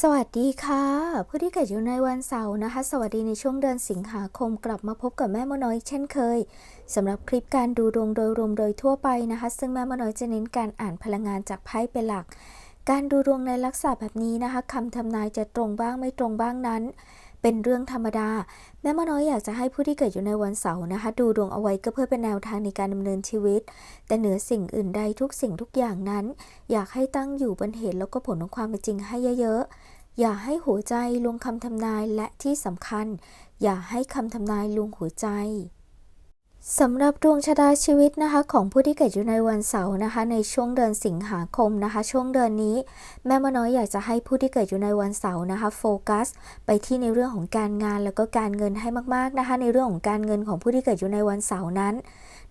สวัสดีค่ะ ผู้ที่เกิดอยู่ในวันเสาร์นะคะ สวัสดีในช่วงเดือนสิงหาคมกลับมาพบกับแม่มน้อยเช่นเคยสำหรับคลิปการดูดวงโดยรวมโดยทั่วไปนะคะ ซึ่งแม่มน้อยจะเน้นการอ่านพลังงานจากไพ่เป็นหลัก การดูดวงในลักษณะแบบนี้นะคะคำทำนายจะตรงบ้างไม่ตรงบ้างนั้น เป็นเรื่องธรรมดา แม่มดน้อยอยากจะให้ผู้ที่เกิดอยู่ในวันเสาร์นะคะ ดูดวงเอาไว้ก็เพื่อเป็นแนวทางในการดำเนินชีวิต แต่เหนือสิ่งอื่นใดทุกสิ่งทุกอย่างนั้น อยากให้ตั้งอยู่บนเหตุแล้วก็ผลของความเป็นจริงให้เยอะๆ อย่าให้หัวใจลวงคำทำนายและที่สำคัญ อย่าให้คำทำนายลวงหัวใจ สำหรับดวงชะตาชีวิตนะคะของผู้ที่เกิดอยู่ในวันเสาร์นะคะ ในช่วงเดือนสิงหาคมนะคะ ช่วงเดือนนี้ แม่มน้อยอยากจะให้ผู้ที่เกิดอยู่ในวันเสาร์นะคะโฟกัส ไปที่ในเรื่องของการงานแล้วก็การเงินให้มากๆนะคะ ในเรื่องของการเงินของผู้ที่เกิดอยู่ในวันเสาร์นั้น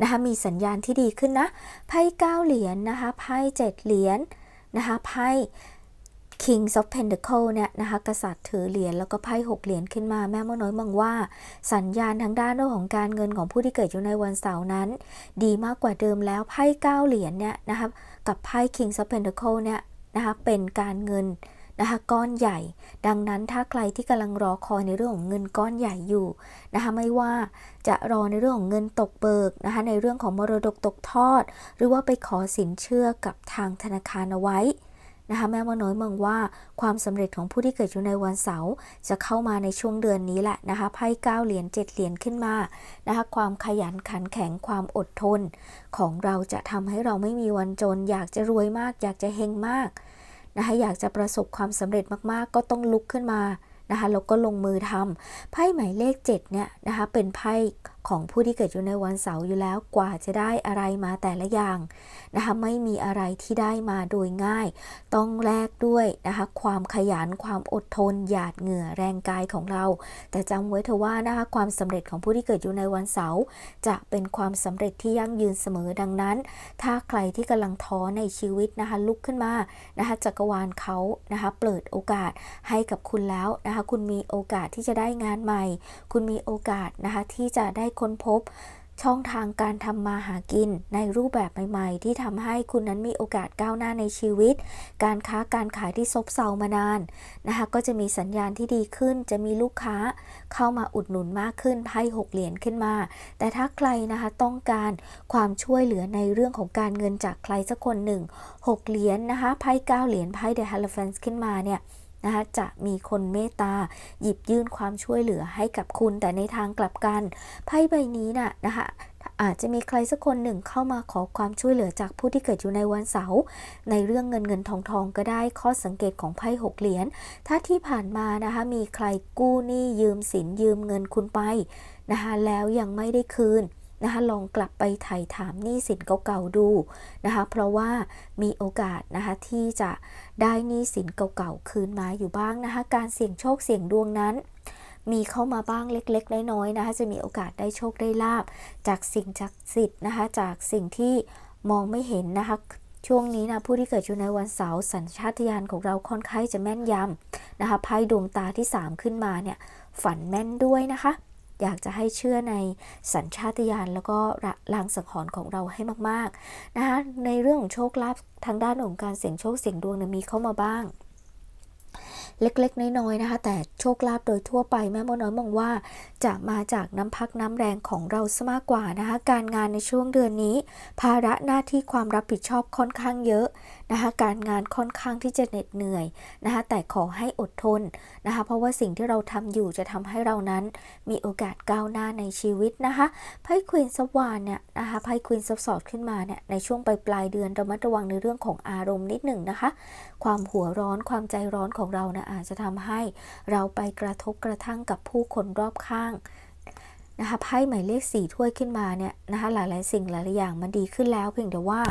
นะคะ มีสัญญาณที่ดีขึ้นนะไพ่เก้าเหรียญนะคะไพ่เจ็ดเหรียญนะคะไพ่ Kings of Pentacle เนี่ยนะคะกษัตริย์ถือเหรียญแล้วก็ไพ่หกเหรียญขึ้นมาแม่มดน้อยมองว่า สัญญาณทางด้านเรื่องของการเงินของผู้ที่เกิดอยู่ในวันเสาร์นั้น ดีมากกว่าเดิมแล้วไพ่เก้าเหรียญเนี่ยนะคะกับไพ่ Kings of Pentacle เนี่ยนะคะเป็นการเงินนะคะก้อนใหญ่ ดังนั้นถ้าใครที่กำลังรอคอยในเรื่องของเงินก้อนใหญ่อยู่นะคะไม่ว่าจะรอในเรื่องของเงินตกเบิกนะคะในเรื่องของมรดกตกทอด หรือว่าไปขอสินเชื่อกับทางธนาคารเอาไว้ นะคะแม่มน้อยมองว่าความสำเร็จของผู้ที่เกิดอยู่ในวันเสาร์จะเข้ามาในช่วงเดือนนี้แหละนะคะไพ่เก้าเหรียญเจ็ดเหรียญขึ้นมานะคะความขยันขันแข็งความอดทน ของเราจะทำให้เราไม่มีวันจน อยากจะรวยมาก อยากจะเฮงมากนะคะอยากจะประสบความสำเร็จมากๆ ก็ต้องลุกขึ้นมานะคะแล้วก็ลงมือทำไพ่หมายเลข 7 เนี่ยนะคะเป็นไพ่ของผู้ที่เกิดอยู่ในวันเสาร์อยู่แล้วกว่าจะได้อะไรมาแต่ละอย่างนะคะไม่มีอะไรที่ได้มาโดยง่าย ต้องแลกด้วยนะคะความขยันความอดทน หยาดเหงื่อแรงกายของเรา แต่จำไว้เถอะว่านะคะความสำเร็จของผู้ที่เกิดอยู่ในวันเสาร์จะเป็นความสำเร็จที่ยั่งยืนเสมอดังนั้น ถ้าใครที่กำลังท้อในชีวิตนะคะลุกขึ้นมานะคะจักรวาลเขานะคะเปิดโอกาสให้กับคุณแล้วนะคะคุณมีโอกาสที่จะได้งานใหม่ คุณมีโอกาสนะคะที่จะได้ค้นพบช่องทางการทำมาหากินในรูปแบบใหม่ๆ ที่ทำให้คุณนั้นมีโอกาสก้าวหน้าในชีวิต การค้าการขายที่ซบเซามานานนะคะก็จะมีสัญญาณที่ดีขึ้น จะมีลูกค้าเข้ามาอุดหนุนมากขึ้นไพ่หกเหรียญขึ้นมา แต่ถ้าใครนะคะต้องการความช่วยเหลือในเรื่องของการเงินจากใครสักคนหนึ่งหกเหรียญนะคะไพ่เก้าเหรียญไพ่เดอะฮัลฟนส์ขึ้นมาเนี่ย นะคะจะมีคนเมตตาหยิบยื่นความช่วยเหลือให้กับคุณ แต่ในทางกลับกันไพ่ใบนี้น่ะนะคะอาจจะมีใครสักคนหนึ่งเข้ามาขอความช่วยเหลือจากผู้ที่เกิดอยู่ในวันเสาร์ในเรื่องเงินเงินทองทองก็ได้ข้อสังเกตของไพ่หกเหรียญถ้าที่ผ่านมานะคะมีใครกู้หนี้ยืมสินยืมเงินคุณไปนะคะแล้วยังไม่ได้คืน นะคะลองกลับไปไถ่ถามหนี้สินเก่าๆดูนะคะเพราะว่ามีโอกาสนะคะที่จะได้หนี้สินเก่าๆคืนมาอยู่บ้างนะคะการเสี่ยงโชคเสี่ยงดวงนั้น มีเข้ามาบ้างเล็กๆน้อยๆนะคะจะมีโอกาสได้โชคได้ลาบ จากสิ่งศักสิทธิ์นะคะจากสิ่งที่มองไม่เห็นนะคะช่วงนี้นะผู้ที่เกิดอยู่ในวันเสาร์สัญชาตญาณของเราค่อนข้างจะแม่นยำนะคะไพ่ดวงตาที่ 3 ขึ้นมาเนี่ยฝันแม่นด้วยนะคะ อยากจะให้เชื่อในสัญชาตญาณแล้วก็ลางสังหรณ์ของเราให้มากๆนะคะในเรื่องของโชคลาภทางด้านของการเสี่ยงโชคเสี่ยงดวงนะมีเข้ามาบ้างเล็กๆ น้อยๆนะคะ แต่โชคลาภโดยทั่วไปแม่มดน้อยมองว่า จะมาจากน้ำพักน้ำแรงของเราซะมากกว่านะคะ การงานในช่วงเดือนนี้ ภาระหน้าที่ความรับผิดชอบค่อนข้างเยอะ นะคะการงานค่อนข้างที่จะเหน็ดเหนื่อยนะคะแต่ขอให้อดทนนะคะเพราะว่าสิ่งที่เราทำอยู่จะทำให้เรานั้นมีโอกาสก้าวหน้าในชีวิตนะคะไพ่ควีนซับวานเนี่ยนะคะไพ่ควีนซับสอดขึ้นมาเนี่ยในช่วงปลายปลายเดือนระมัดระวังในเรื่องของอารมณ์นิดหนึ่งนะคะ ความหัวร้อนความใจร้อนของเรานะอาจจะทำให้เราไปกระทบกระทั่งกับผู้คนรอบข้างนะคะไพ่หมายเลขสี่ถ้วยขึ้นมาเนี่ยนะคะหลายๆ สิ่งหลายๆอย่างมันดีขึ้นแล้ว เพียงแต่ว่า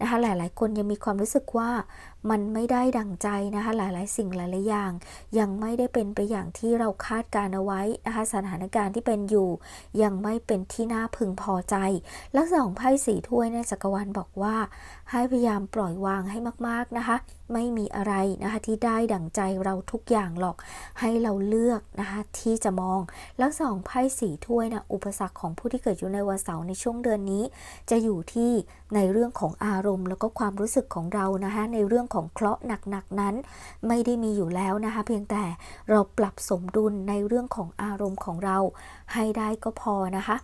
นะคะหลายๆ คนยังมีความรู้สึกว่ามันไม่ได้ดังใจนะคะหลายๆ สิ่งหลายๆอย่าง ยังไม่ได้เป็นไปอย่างที่เราคาดการเอาไว้นะคะสถานการณ์ที่เป็นอยู่ ยังไม่เป็นที่น่าพึงพอใจ ลักษณะของไพ่สีถ้วยเนี่ยจักรวาลบอกว่า ให้พยายามปล่อยวางให้มาก ๆ นะคะ ไม่มีอะไรนะคะที่ได้ดั่งใจเราทุกอย่างหรอก ให้เราเลือกนะคะที่จะมอง ลักษณะของไพ่สีถ้วยนะอุปสรรคของผู้ที่เกิดอยู่ในวันเสาร์ในช่วงเดือนนี้ จะอยู่ที่ในเรื่องของอารารมณ์ แล้วก็ความรู้สึกของเรานะคะในเรื่องของเคราะห์หนักๆนั้น ไม่ได้มีอยู่แล้วนะคะเพียงแต่เราปรับสมดุลในเรื่องของอารมณ์ของเราให้ได้ก็พอนะคะ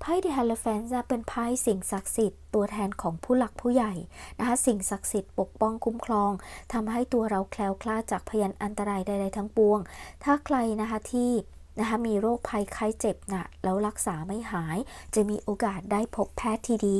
ไพ่เดฮ l ล f a n จะเป็นไพ่สิ่งศักดิ์สิทธิ์ตัวแทนของผู้หลักผู้ใหญ่นะคะสิ่งศักดิ์สิทธิ์ปกป้องคุ้มครองทำให้ตัวเราแคล้วคลาดจากพยันอันตรายใด ๆ ทั้งปวง ถ้าใครนะคะที่ นะคะมีโรคภัยไข้เจ็บนะแล้วรักษาไม่หาย จะมีโอกาสได้พบแพทย์ที่ดี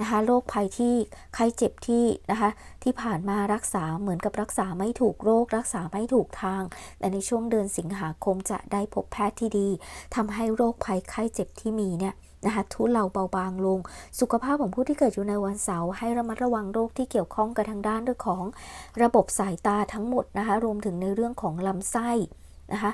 นะคะโรคภัยที่ไข้เจ็บที่นะคะที่ผ่านมารักษาเหมือนกับรักษาไม่ถูกโรค รักษาไม่ถูกทาง แต่ในช่วงเดือนสิงหาคมจะได้พบแพทย์ที่ดีทำให้โรคภัยไข้เจ็บที่มีเนี่ยนะคะทุเลาเบาบางลง สุขภาพของผู้ที่เกิดอยู่ในวันเสาร์ให้ระมัดระวังโรคที่เกี่ยวข้องกับทางด้านเรื่องของระบบสายตาทั้งหมดนะคะรวมถึงในเรื่องของลำไส้นะคะ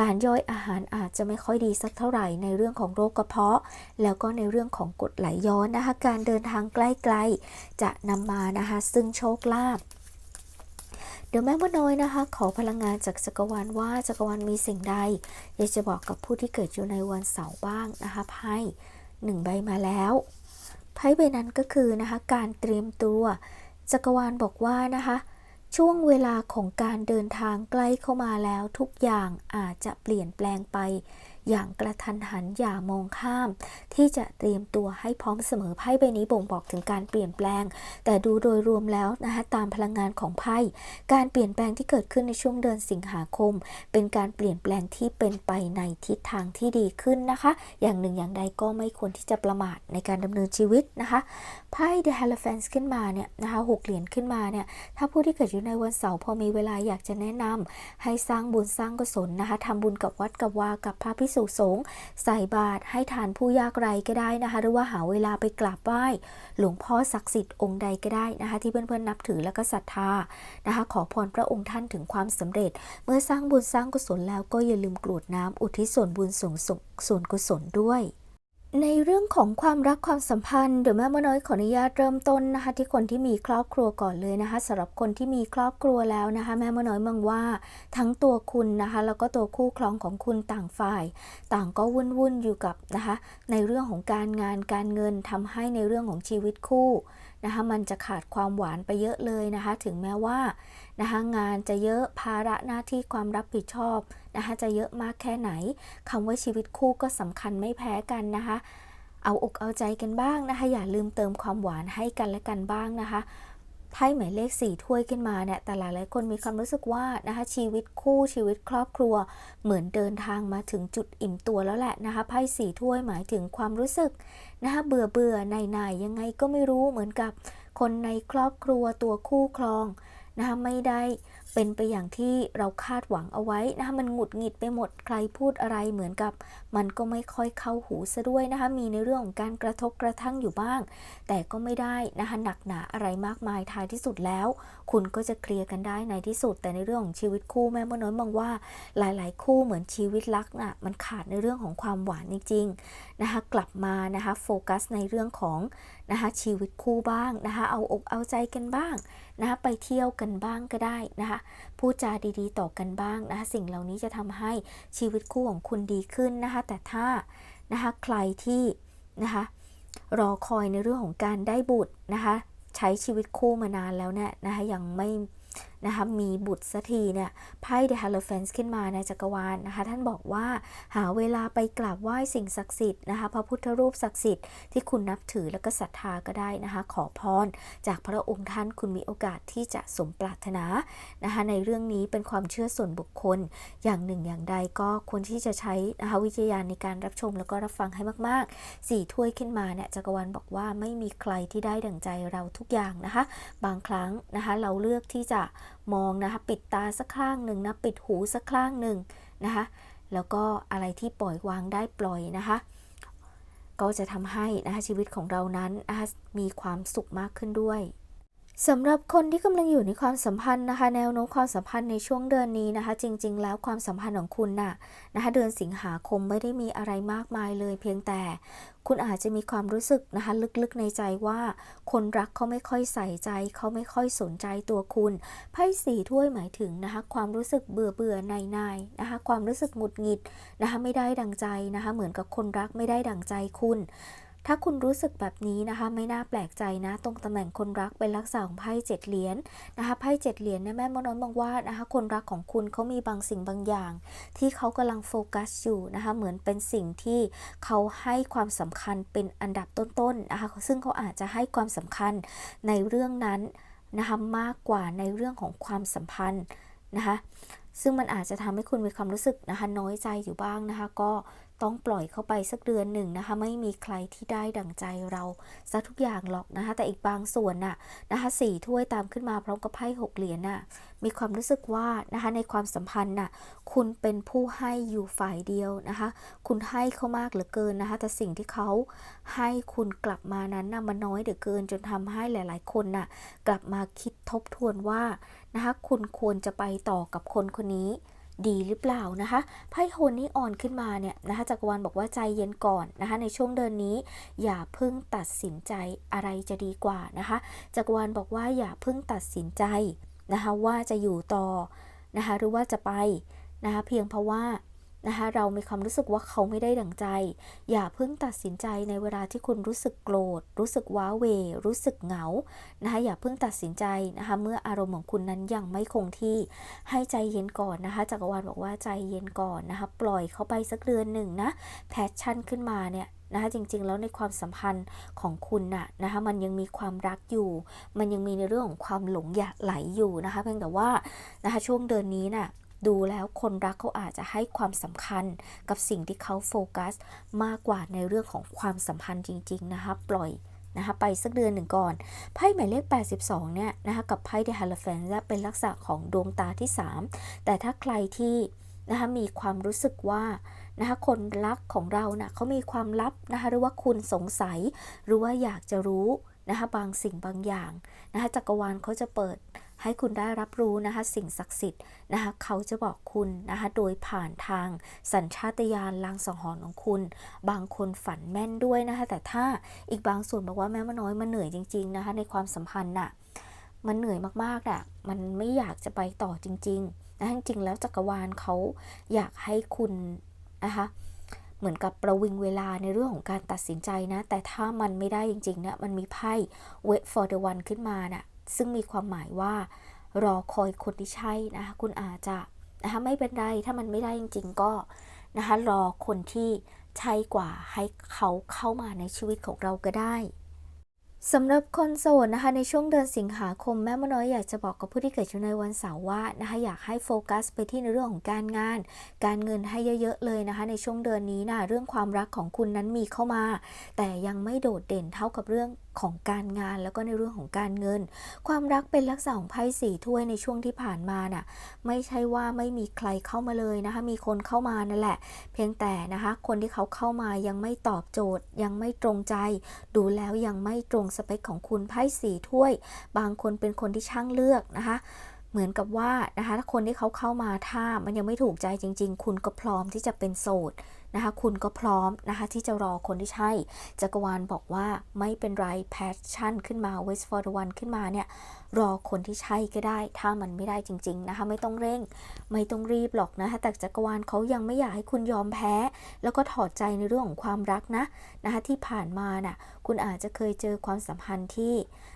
การย่อยอาหารอาจจะไม่ค่อยดีสักเท่าไหร่ในเรื่องของโรคกระเพาะ แล้วก็ในเรื่องของกรดไหลย้อนนะคะ การเดินทางใกล้ๆ จะนำมานะคะ ซึ่งโชคลาภเดี๋ยวแม่มดน้อยนะคะ ขอพลังงานจากจักรวาลว่าจักรวาลมีสิ่งใด อยากจะบอกกับผู้ที่เกิดอยู่ในวันเสาร์บ้างนะคะไพ่หนึ่งใบมาแล้วไพ่ใบนั้นก็คือนะคะ การเตรียมตัวจักรวาลบอกว่านะคะ ช่วงเวลาของการเดินทางใกล้เข้ามาแล้วทุกอย่างอาจจะเปลี่ยนแปลงไป อย่างกระทันหันอย่ามองข้าม ที่จะเตรียมตัวให้พร้อมเสมอไพ่ใบนี้บ่งบอกถึงการเปลี่ยนแปลง แต่ดูโดยรวมแล้วนะคะตามพลังงานของไพ่การเปลี่ยนแปลงที่เกิดขึ้นในช่วงเดือนสิงหาคม เป็นการเปลี่ยนแปลงที่เป็นไปในทิศทางที่ดีขึ้นนะคะ อย่างหนึ่งอย่างใดก็ไม่ควรที่จะประมาทในการดำเนินชีวิตนะคะไพ่ The h e r o p h a n t ขึ้นมาเนี่ยนะคะหกเหรียญขึ้นมาเนี่ยถ้าผู้ที่เกิดอยู่ในวันเสาร์พอมีเวลาอยากจะแนะนำให้สร้างบุญสร้างกุศลนะคะทำบุญกับวัดกับวากับพระพิสุสงฆ์ใส่บาตรให้ทานผู้ยากไร้ก็ได้นะคะ หรือว่าหาเวลาไปกราบไหว้หลวงพ่อศักดิ์สิทธิ์องค์ใดก็ได้นะคะ ที่เพื่อนๆนับถือแล้วก็ศรัทธานะคะ ขอพรพระองค์ท่านถึงความสำเร็จ เมื่อสร้างบุญสร้างกุศลแล้วก็อย่าลืมกรวดน้ำอุทิศส่วนบุญส่วนส่วนกุศลด้วย ในเรื่องของความรักความสัมพันธ์เดี๋ยวแม่มน้อยขออนุญาตเริ่มต้นนะคะ ที่คนที่มีครอบครัวก่อนเลยนะคะสำหรับคนที่มีครอบครัวแล้วนะคะ แม่มน้อยมองว่าทั้งตัวคุณนะคะ แล้วก็ตัวคู่ครองของคุณต่างฝ่าย ต่างก็วุ่นวุ่นอยู่กับนะคะ ในเรื่องของการงานการเงินทำให้ในเรื่องของชีวิตคู่นะคะ มันจะขาดความหวานไปเยอะเลยนะคะ ถึงแม้ว่านะคะงานจะเยอะภาระหน้าที่ความรับผิดชอบ นะคะจะเยอะมากแค่ไหนคำว่าชีวิตคู่ก็สำคัญไม่แพ้กันนะคะเอาอกเอาใจกันบ้างนะคะอย่าลืมเติมความหวานให้กันและกันบ้างนะคะไพ่หมายเลขสี่ถ้วยขึ้นมาเนี่ยแต่หลายหลายคนมีความรู้สึกว่านะคะชีวิตคู่ชีวิตครอบครัว เหมือนเดินทางมาถึงจุดอิ่มตัวแล้วแหละนะคะไพ่สี่ถ้วยหมายถึงความรู้สึกนะคะเบื่อเบื่อในในๆยังไงก็ไม่รู้เหมือนกับคนในครอบครัวตัวคู่ครองนะคะไม่ได้เป็นไปอย่างที่เราคาดหวังเอาไว้นะคะมันหงุดหงิดไปหมดใครพูดอะไรเหมือนกับ มันก็ไม่ค่อยเข้าหูซะด้วยนะคะมีในเรื่องของการกระทบกระทั่งอยู่บ้าง แต่ก็ไม่ได้นะคะหนักหนาอะไรมากมายท้ายที่สุดแล้ว คุณก็จะเคลียร์กันได้ในที่สุด แต่ในเรื่องของชีวิตคู่แม่มน้อยมองว่าหลาย ๆ คู่เหมือนชีวิตรักน่ะมันขาดในเรื่องของความหวานจริง นะคะกลับมานะคะโฟกัสในเรื่องของนะคะชีวิตคู่บ้างนะคะเอาอกเอาใจกันบ้างนะคะไปเที่ยวกันบ้างก็ได้นะคะพูดจาดีๆ ต่อกันบ้างนะคะสิ่งเหล่านี้จะทำให้ชีวิตคู่ของคุณดีขึ้นนะคะแต่ถ้านะคะใครที่นะคะรอคอยในเรื่องของการได้บุตรนะคะใช้ชีวิตคู่มานานแล้วเนี่ยนะคะยังไม่นะคะมีบุตรสักทีเนี่ยไพ่ The h e r o p h a n t ขึ้นมาในจักรวาลนะคะ ท่านบอกว่าหาเวลาไปกราบไหว้สิ่งศักดิ์สิทธิ์นะคะพระพุทธรูปศักดิ์สิทธิ์ที่คุณนับถือแล้วก็ศรัทธาก็ได้นะคะ ขอพร จากพระองค์ท่านคุณมีโอกาสที่จะสมปรารถนานะคะในเรื่องนี้เป็นความเชื่อส่วนบุคคลอย่างหนึ่งอย่างใดก็ควรที่จะใช้นะคะวิจารณญาณในการรับชมแล้วก็รับฟังให้มากๆสี่ถ้วยขึ้นมาเนี่ยจักรวาลบอกว่าไม่มีใครที่ได้ดั่งใจเราทุกอย่างนะคะ บางครั้งนะคะเราเลือกที่จะมองนะคะปิดตาสักข้างหนึ่งนะปิดหูสักข้างหนึ่งนะคะแล้วก็อะไรที่ปล่อยวางได้ปล่อยนะคะก็จะทำให้นะคะชีวิตของเรานั้นนะะมีความสุขมากขึ้นด้วย สำหรับคนที่กำลังอยู่ในความสัมพันธ์นะคะ แนวโน้มความสัมพันธ์ในช่วงเดือนนี้นะคะ จริง ๆ แล้วความสัมพันธ์ของคุณน่ะนะคะ เดือนสิงหาคมไม่ได้มีอะไรมากมายเลย เพียงแต่คุณอาจจะมีความรู้สึกนะคะ ลึกๆในใจว่า คนรักเขาไม่ค่อยใส่ใจ เขาไม่ค่อยสนใจตัวคุณไพ่สี่ถ้วยหมายถึงนะคะ ความรู้สึกเบื่อเบื่อในในนะคะ ความรู้สึกหงุดหงิดนะคะ ไม่ได้ดังใจนะคะ เหมือนกับคนรักไม่ได้ดังใจคุณ ถ้าคุณรู้สึกแบบนี้นะคะไม่น่าแปลกใจนะ ตรงตำแหน่งคนรักเป็นลักษณะของไพ่เจ็ดเหรียญนะคะไพ่เจ็ดเหรียญเนี่ยแม่มน้อยมองว่านะคะคนรักของคุณเขามีบางสิ่งบางอย่าง ที่เขากำลังโฟกัสอยู่นะคะเหมือนเป็นสิ่งที่เขาให้ความสำคัญเป็นอันดับต้นๆนะคะซึ่งเขาอาจจะให้ความสำคัญในเรื่องนั้นนะคะมากกว่าในเรื่องของความสัมพันธ์นะคะซึ่งมันอาจจะทำให้คุณมีความรู้สึกนะคะน้อยใจอยู่บ้างนะคะก็ ต้องปล่อยเข้าไปสักเดือนหนึ่งนะคะ ไม่มีใครที่ได้ดั่งใจเราซะทุกอย่างหรอกนะคะ แต่อีกบางส่วนน่ะนะคะสี่ถ้วยตามขึ้นมาพร้อมกับไพ่หกเหรียญน่ะมีความรู้สึกว่านะคะในความสัมพันธ์น่ะคุณเป็นผู้ให้อยู่ฝ่ายเดียวนะคะ คุณให้เขามากเหลือเกินนะคะ แต่สิ่งที่เขาให้คุณกลับมานั้นน่ะมันน้อยเหลือเกิน จนทำให้หลาย ๆ คนน่ะกลับมาคิดทบทวนว่านะคะคุณควรจะไปต่อกับคนคนนี้ ดีหรือเปล่านะคะไพ่โฮนี่อ่อนขึ้นมาเนี่ยนะคะจักรวาลบอกว่าใจเย็นก่อนนะคะในช่วงเดือนนี้ อย่าเพิ่งตัดสินใจอะไรจะดีกว่านะคะจักรวาลบอกว่าอย่าเพิ่งตัดสินใจนะคะว่าจะอยู่ต่อนะคะหรือว่าจะไปนะคะเพียงเพราะว่า นะคะ เรามีความรู้สึกว่าเขาไม่ได้ดั่งใจ อย่าเพิ่งตัดสินใจในเวลาที่คุณรู้สึกโกรธ รู้สึกว้าเว รู้สึกเหงา นะคะ อย่าเพิ่งตัดสินใจนะคะ เมื่ออารมณ์ของคุณนั้นยังไม่คงที่ ให้ใจเย็นก่อนนะคะ จักรวาลบอกว่าใจเย็นก่อนนะคะ ปล่อยเขาไปสักเดือนหนึ่งนะ แพชชั่นขึ้นมาเนี่ยนะคะจริงๆ แล้วในความสัมพันธ์ของคุณน่ะนะคะมันยังมีความรักอยู่ มันยังมีในเรื่องของความหลงอยากไหลอยู่นะคะเพียงแต่ว่านะคะช่วงเดือนนี้น่ะ ดูแล้วคนรักเขาอาจจะให้ความสำคัญกับสิ่งที่เขาโฟกัส มากกว่าในเรื่องของความสัมพันธ์จริง ๆ นะคะ ปล่อยนะคะไปสักเดือนหนึ่งก่อน ไพ่หมายเลข 82 เนี่ยนะคะกับไพ่เดฮาร์เฟนและเป็นลักษณะของดวงตาที่ 3 แต่ถ้าใครที่นะคะมีความรู้สึกว่านะคะคนรักของเรานะ่ะเขามีความลับนะคะหรือว่าคุณสงสัย หรือว่าอยากจะรู้นะคะบางสิ่งบางอย่างนะคะจักรวาลเขาจะเปิด ให้คุณได้รับรู้นะคะสิ่งศักดิ์สิทธิ์นะคะเขาจะบอกคุณนะคะโดยผ่านทางสัญชาตญาณลางสังหรณ์ของคุณ บางคนฝันแม่นด้วยนะคะแต่ถ้าอีกบางส่วนบอกว่าแม่มาน้อยมันเหนื่อยจริงๆนะคะในความสัมพันธ์น่ะมันเหนื่อยมากๆอะมันไม่อยากจะไปต่อจริงๆนะจริงๆแล้วจักรวาลเขาอยากให้คุณนะคะเหมือนกับประวิงเวลาในเรื่องของการตัดสินใจนะ แต่ถ้ามันไม่ได้จริงๆเนี่ยมันมีไพ่ wait for the one ขึ้นมานะ่ะ ซึ่งมีความหมายว่ารอคอยคนที่ใช่นะคะคุณอาจจะนะคะไม่เป็นไรถ้ามันไม่ได้จริง ๆ ก็นะคะรอคนที่ใช่กว่าให้เขาเข้ามาในชีวิตของเราก็ได้สำหรับคนโสดนะคะในช่วงเดือนสิงหาคมแม่มน้อยอยากจะบอกกับผู้ที่เกิดในวันเสาร์ว่านะคะอยากให้โฟกัสไปที่ในเรื่องของการงาน การเงินให้เยอะ ๆ เลยนะคะ ในช่วงเดือนนี้นะเรื่องความรักของคุณนั้นมีเข้ามา แต่ยังไม่โดดเด่นเท่ากับเรื่อง ของการงานแล้วก็ในเรื่องของการเงิน ความรักเป็นลักษณะของไพ่สี่ถ้วยในช่วงที่ผ่านมาน่ะไม่ใช่ว่าไม่มีใครเข้ามาเลยนะคะ มีคนเข้ามานั่นแหละ เพียงแต่นะคะ คนที่เขาเข้ามายังไม่ตอบโจทย์ ยังไม่ตรงใจ ดูแล้วยังไม่ตรงสเปคของคุณไพ่สี่ถ้วย บางคนเป็นคนที่ช่างเลือกนะคะเหมือนกับว่านะคะถ้าคนที่เขาเข้ามาถ้ามันยังไม่ถูกใจจริง ๆ คุณก็พร้อมที่จะเป็นโสด นะคะคุณก็พร้อมนะคะที่จะรอคนที่ใช่ จักรวาลบอกว่าไม่เป็นไรแพชชั่นขึ้นมา wait for the one ขึ้นมาเนี่ยรอคนที่ใช่ก็ได้ ถ้ามันไม่ได้จริง ๆนะคะไม่ต้องเร่ง ไม่ต้องรีบหรอกนะคะแต่จักรวาลเขายังไม่อยากให้คุณยอมแพ้ แล้วก็ถอดใจในเรื่องของความรักนะนะคะที่ผ่านมาน่ะคุณอาจจะเคยเจอความสัมพันธ์ที่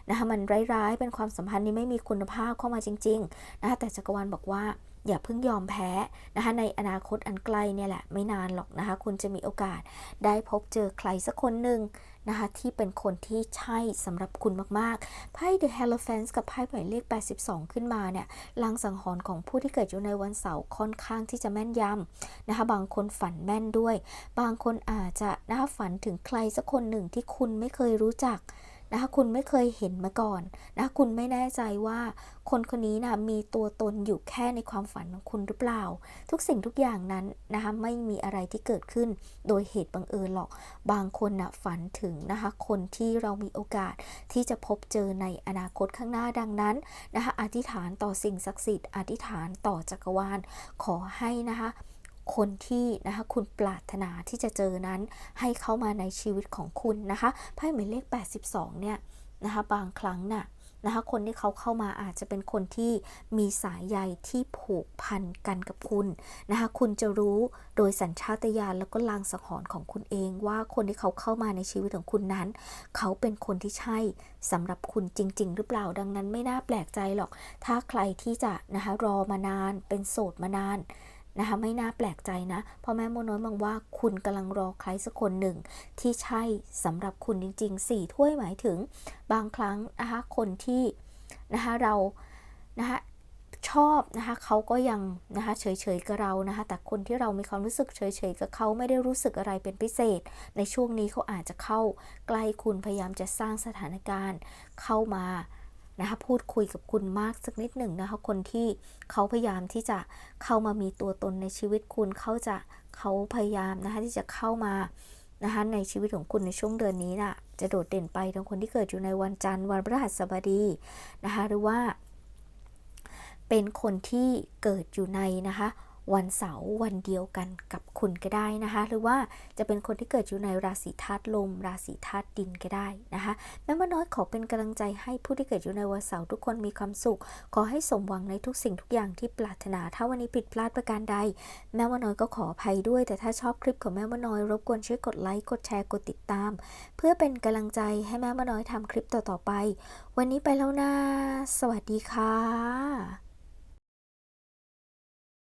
นะคะมันร้ายๆเป็นความสัมพันธ์ที่ไม่มีคุณภาพเข้ามาจริงๆนะคะแต่จักรวาลบอกว่า อย่าเพิ่งยอมแพ้นะคะในอนาคตอันใกล้เนี่ยแหละไม่นานหรอกนะคะคุณจะมีโอกาสได้พบเจอใครสักคนหนึ่งนะคะที่เป็นคนที่ใช่สำหรับคุณมากๆไพ่ The Hierophant กับไพ่หมายเลข 82 ขึ้นมาเนี่ยลางสังหรณ์ของผู้ที่เกิดอยู่ในวันเสาร์ค่อนข้างที่จะแม่นยำนะคะบางคนฝันแม่นด้วย บางคนอาจจะนะคะฝันถึงใครสักคนหนึ่งที่คุณไม่เคยรู้จัก นะคะคุณไม่เคยเห็นมาก่อนนะคุณไม่แน่ใจว่าคนคนนี้นะมีตัวตนอยู่แค่ในความฝันของคุณหรือเปล่า ทุกสิ่งทุกอย่างนั้นนะคะไม่มีอะไรที่เกิดขึ้น โดยเหตุบังเอิญหรอกบางคนนะฝันถึงนะคะคนที่เรามีโอกาสที่จะพบเจอในอนาคตข้างหน้าดังนั้นนะคะอธิษฐานต่อสิ่งศักดิ์สิทธิ์อธิษฐานต่อจักรวาลขอให้นะคะ คนที่นะคะคุณปรารถนาที่จะเจอนั้น ให้เข้ามาในชีวิตของคุณนะคะไพ่หมายเลข 82 เนี่ยนะคะบางครั้งน่ะนะคะคนที่เขาเข้ามาอาจจะเป็นคนที่มีสายใยที่ผูกพันกันกับคุณนะคะคุณจะรู้โดยสัญชาตญาณแล้วก็ลางสังหรณ์ของคุณเองว่าคนที่เขาเข้ามาในชีวิตของคุณนั้น เขาเป็นคนที่ใช่สำหรับคุณจริง ๆ หรือเปล่าดังนั้นไม่น่าแปลกใจหรอก ถ้าใครที่จะนะคะรอมานานเป็นโสดมานาน นะคะไม่น่าแปลกใจนะเพราะแม่โมน้อยมองว่าคุณกำลังรอใครสักคนหนึ่ง ที่ใช่สำหรับคุณจริงๆสี่ถ้วยหมายถึง บางครั้งนะคะคนที่นะคะเรานะคะชอบนะคะเขาก็ยังนะคะเฉยๆกับเรานะคะแต่คนที่เรามีความรู้สึกเฉยๆกับเขาไม่ได้รู้สึกอะไรเป็นพิเศษ ในช่วงนี้เขาอาจจะเข้าใกล้คุณพยายามจะสร้างสถานการณ์เข้ามา นะคะพูดคุยกับคุณมากสักนิดหนึ่งนะคะคนที่เขาพยายามที่จะเข้ามามีตัวตนในชีวิตคุณเขาจะเขาพยายามนะคะที่จะเข้ามานะคะในชีวิตของคุณในช่วงเดือนนี้น่ะจะโดดเด่นไปทั้งคนที่เกิดอยู่ในวันจันทร์วันพฤหัสบดีนะคะหรือว่า เป็นคนที่เกิดอยู่ในนะคะ วันเสาร์วันเดียวกันกับคุณก็ได้นะคะ หรือว่าจะเป็นคนที่เกิดอยู่ในราศีธาตุลม ราศีธาตุดินก็ได้นะคะแม่มดน้อยขอเป็นกำลังใจให้ผู้ที่เกิดอยู่ในวันเสาร์ทุกคนมีความสุข ขอให้สมหวังในทุกสิ่งทุกอย่างที่ปรารถนา ถ้าวันนี้ผิดพลาดประการใด แม่มดน้อยก็ขออภัยด้วย แต่ถ้าชอบคลิปของแม่มดน้อยรบกวนช่วยกดไลค์กดแชร์กดติดตาม เพื่อเป็นกำลังใจให้แม่มดน้อยทำคลิปต่อๆไป วันนี้ไปแล้วนะสวัสดีค่ะ